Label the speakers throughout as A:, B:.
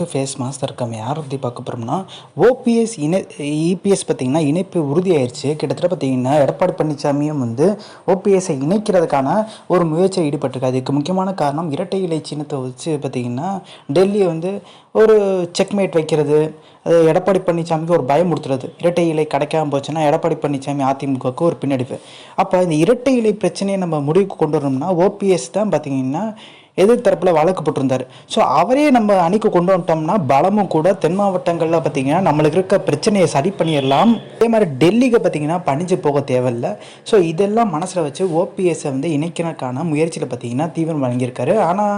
A: To face master இருக்காம. யாரை பற்றி பார்க்க போகிறோம்னா ஓபிஎஸ் இணை இபிஎஸ் பார்த்தீங்கன்னா இணைப்பு உறுதியாயிருச்சு. கிட்டத்தட்ட பார்த்தீங்கன்னா எடப்பாடி பழனிசாமியும் வந்து ஓபிஎஸ்ஸை இணைக்கிறதுக்கான ஒரு முயற்சியில் ஈடுபட்டிருக்கு அதுக்கு முக்கியமான காரணம் இரட்டை இலை சின்னத்தை வச்சு பார்த்தீங்கன்னா டெல்லியை வந்து ஒரு செக்மேட் வைக்கிறது. அது எடப்பாடி பழனிசாமிக்கு ஒரு பயம் இரட்டை இலை கிடைக்காம போச்சுன்னா எடப்பாடி பழனிசாமி அதிமுகவுக்கு ஒரு பின்னடைவு. அப்போ இந்த இரட்டை இலை பிரச்சனையை நம்ம முடிவுக்கு கொண்டு வரணும்னா ஓபிஎஸ் தான் பார்த்தீங்கன்னா எதிர்த்தரப்பில் வழக்கு போட்டிருந்தார் ஸோ அவரே நம்ம அணிக்கு கொண்டு வந்துட்டோம்னா பலமும் கூட தென் மாவட்டங்களில் பார்த்தீங்கன்னா நம்மளுக்கு இருக்க பிரச்சனையை சரி பண்ணிடலாம். அதே மாதிரி டெல்லிக்கு பார்த்தீங்கன்னா பணிஞ்சு போக தேவையில்லை. ஸோ இதெல்லாம் மனசில் வச்சு ஓபிஎஸ்ஸை வந்து இணைக்கிறதுக்கான முயற்சியில் பார்த்தீங்கன்னா தீவிரம் வழங்கியிருக்காரு. ஆனால்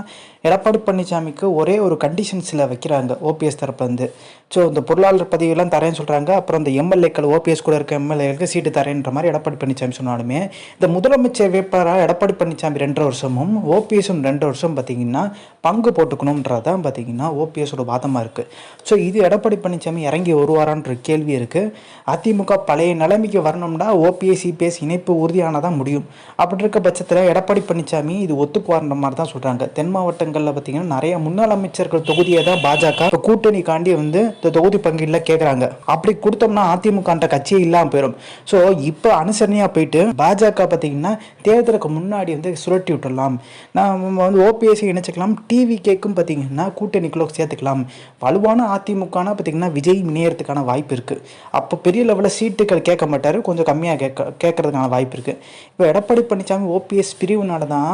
A: எடப்பாடி பழனிசாமிக்கு ஒரே ஒரு கண்டிஷன்ஸில் வைக்கிறாங்க ஓபிஎஸ் தரப்புலேருந்து ஸோ இந்த பொருளாளர் பதவியெல்லாம் தரேன்னு சொல்கிறாங்க அப்புறம் இந்த எம்எல்ஏக்கள் ஓபிஎஸ் கூட இருக்க எம்எல்ஏக்களுக்கு சீட்டு தரேன்ற மாதிரி எடப்பாடி பழனிசாமி சொன்னாலுமே இந்த முதலமைச்சர் வேட்பாளராக எடப்பாடி பழனிசாமி ரெண்டு வருஷமும் ஓபிஎஸும் ரெண்டு வருஷம் பார்த்தீங்கன்னா பங்கு போட்டுக்கணுன்றதான் பார்த்தீங்கன்னா ஓபிஎஸோட வாதமாக இருக்குது ஸோ இது எடப்பாடி பழனிசாமி இறங்கி வருவாரான்ற கேள்வி இருக்குது அதிமுக பழைய நிலைமைக்கு வரணும்னா ஓபிஎஸ் சிபிஎஸ் இணைப்பு உறுதியானதான் முடியும். அப்படி இருக்க பட்சத்தில் எடப்பாடி பழனிசாமி இது ஒத்துக்குவார்ன்ற மாதிரி தான் சொல்கிறாங்க தென் மாவட்டங்களில் பார்த்தீங்கன்னா நிறைய முன்னாள் அமைச்சர்கள் தொகுதியை தான் பாஜக கூட்டணி காண்டி வந்து இந்த தொகுதி பங்கீடில் கேட்குறாங்க அப்படி கொடுத்தோம்னா அதிமுகன்ற கட்சியே இல்லாமல் போயிடும் ஸோ இப்போ அனுசரணையாக போயிட்டு பாஜக பார்த்தீங்கன்னா தேர்தலுக்கு முன்னாடி வந்து சுழட்டி விட்டுடலாம். நம்ம வந்து ஓபிஎஸ் இணைச்சிக்கலாம் டிவி கேக்கும் பார்த்தீங்கன்னா கூட்டணிக்குள்ள சேர்த்துக்கலாம். வலுவான அதிமுகனா பார்த்தீங்கன்னா விஜய் இணையறதுக்கான வாய்ப்பு இருக்குது அப்போ பெரிய லெவலில் சீட்டுகள் கேட்க மாட்டார். கொஞ்சம் கம்மியாக கேட்க கேட்கறதுக்கான வாய்ப்பு இருக்குது இப்போ எடப்பாடி பழனிசாமி ஓபிஎஸ் பிரிவுனால தான்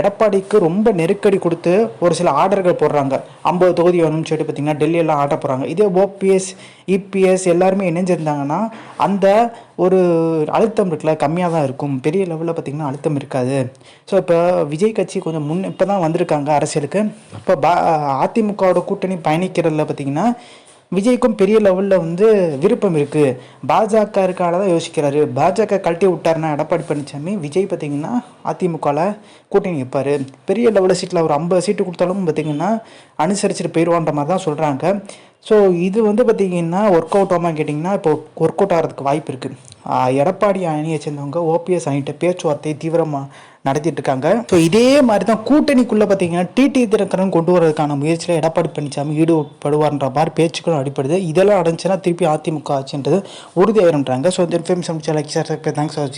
A: எடப்பாடிக்கு ரொம்ப நெருக்கடி கொடுத்து ஒரு சில ஆர்டர்கள் போடுறாங்க. ஐம்பது தொகுதி வேணும்னு சொல்லிட்டு பார்த்தீங்கன்னா டெல்லியெல்லாம் ஆர்டர் போடுறாங்க. இதே ஓபிஎஸ் இபிஎஸ் எல்லாருமே இணைஞ்சிருந்தாங்கன்னா அந்த ஒரு அழுத்தம் இருக்குல்ல கம்மியாக தான் இருக்கும். பெரிய லெவலில் பார்த்திங்கன்னா அழுத்தம் இருக்காது. ஸோ இப்போ விஜய் கட்சி கொஞ்சம் முன் இப்போ தான் வந்திருக்காங்க அரசியலுக்கு. இப்போ பா அதிமுகவோட கூட்டணி பயணிக்கிறதுல பார்த்திங்கன்னா விஜய்க்கும் பெரிய லெவலில் வந்து விருப்பம் இருக்குது பாஜக இருக்கால தான் யோசிக்கிறாரு. பாஜக கழட்டி விட்டாருன்னா எடப்பாடி பழனிசாமி விஜய் பார்த்திங்கன்னா அதிமுகவில் கூட்டணி வைப்பார் பெரிய லெவலில் சீட்டில் ஒரு ஐம்பது சீட்டு கொடுத்தாலும் பார்த்திங்கன்னா அனுசரிச்சுட்டு போயிடுவான்ற மாதிரி தான் சொல்கிறாங்க ஸோ இது வந்து பார்த்திங்கன்னா ஒர்க் அவுட் ஆகாமல் கேட்டிங்கன்னா இப்போ ஒர்க் அவுட் ஆகிறதுக்கு வாய்ப்பு இருக்குது எடப்பாடி அணியை சேர்ந்தவங்க ஓபிஎஸ் அணிகிட்ட பேச்சுவார்த்தை தீவிரமாக நடத்திட்டு இருக்காங்க ஸோ இதே மாதிரி தான் கூட்டணிக்குள்ளே பார்த்தீங்கன்னா டிடி தினகரன் கொண்டு வரதுக்கான முயற்சியில் எடப்பாடி பழனிசாமி ஈடுபடுவார்ன்ற மாதிரி பேச்சுக்களும் அடிப்படுது இதெல்லாம் அடைஞ்சுன்னா திருப்பி அதிமுக ஆச்சுன்றது உறுதியாயிருன்றாங்க ஸோ இந்த information like sir thanks for